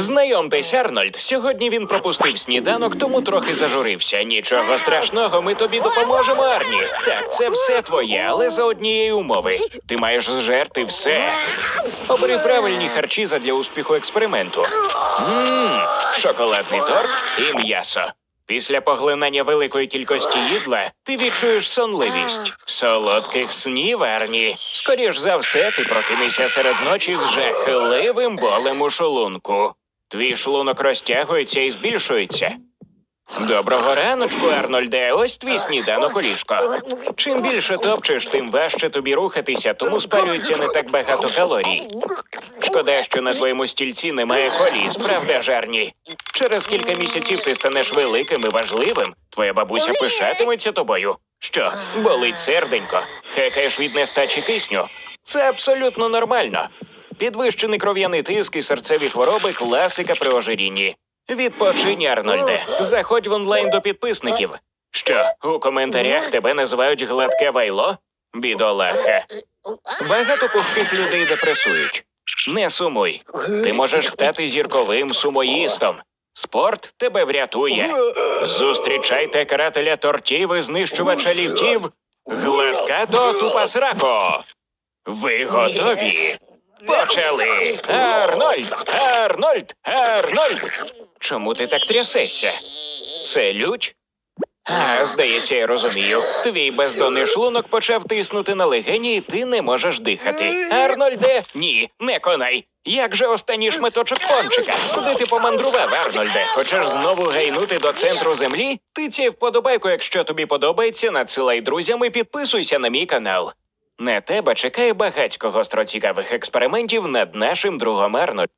Знайомтесь, Арнольд. Сьогодні він пропустив сніданок, тому трохи зажурився. Нічого страшного, ми тобі допоможемо, Арні. Так, це все твоє, але за однієї умови. Ти маєш зжерти все. Обери правильні харчі задля успіху експерименту. Мм, шоколадний торт і м'ясо. Після поглинання великої кількості їдла ти відчуєш сонливість. Солодких снів, Арні. Скоріш за все, ти прокинешся серед ночі з жахливим болем у шлунку. Твій шлунок розтягується і збільшується. Доброго раночку, Арнольде. Ось твій сніданок у ліжко. Чим більше топчеш, тим важче тобі рухатися, тому спалюється не так багато калорій. Шкода, що на твоєму стільці немає коліс, правда, жарні? Через кілька місяців ти станеш великим і важливим. Твоя бабуся пишатиметься тобою. Що, болить серденько, хекаєш від нестачі кисню? Це абсолютно нормально. Підвищений кров'яний тиск і серцеві хвороби класика при ожирінні. Відпочинь, Арнольде. Заходь в онлайн до підписників. Що, у коментарях тебе називають гладке вайло? Бідолаха. Багато пухких людей депресують. Не сумуй. Ти можеш стати зірковим сумоїстом. Спорт тебе врятує. Зустрічайте карателя тортів і знищувача ліфтів. Гладка до тупасрако. Ви готові? Почали! Арнольд! Арнольд! Арнольд! Чому ти так трясешся? Це лють? А, здається, я розумію. Твій бездонний шлунок почав тиснути на легені, і ти не можеш дихати. Арнольде, ні, не конай. Як же останній шматочок пончика? Куди ти помандрував, Арнольде? Хочеш знову гайнути до центру землі? Ти ці вподобайку, якщо тобі подобається, надсилай друзям і підписуйся на мій канал. На тебе чекає багатько гостро цікавих експериментів над нашим другом Арнольд.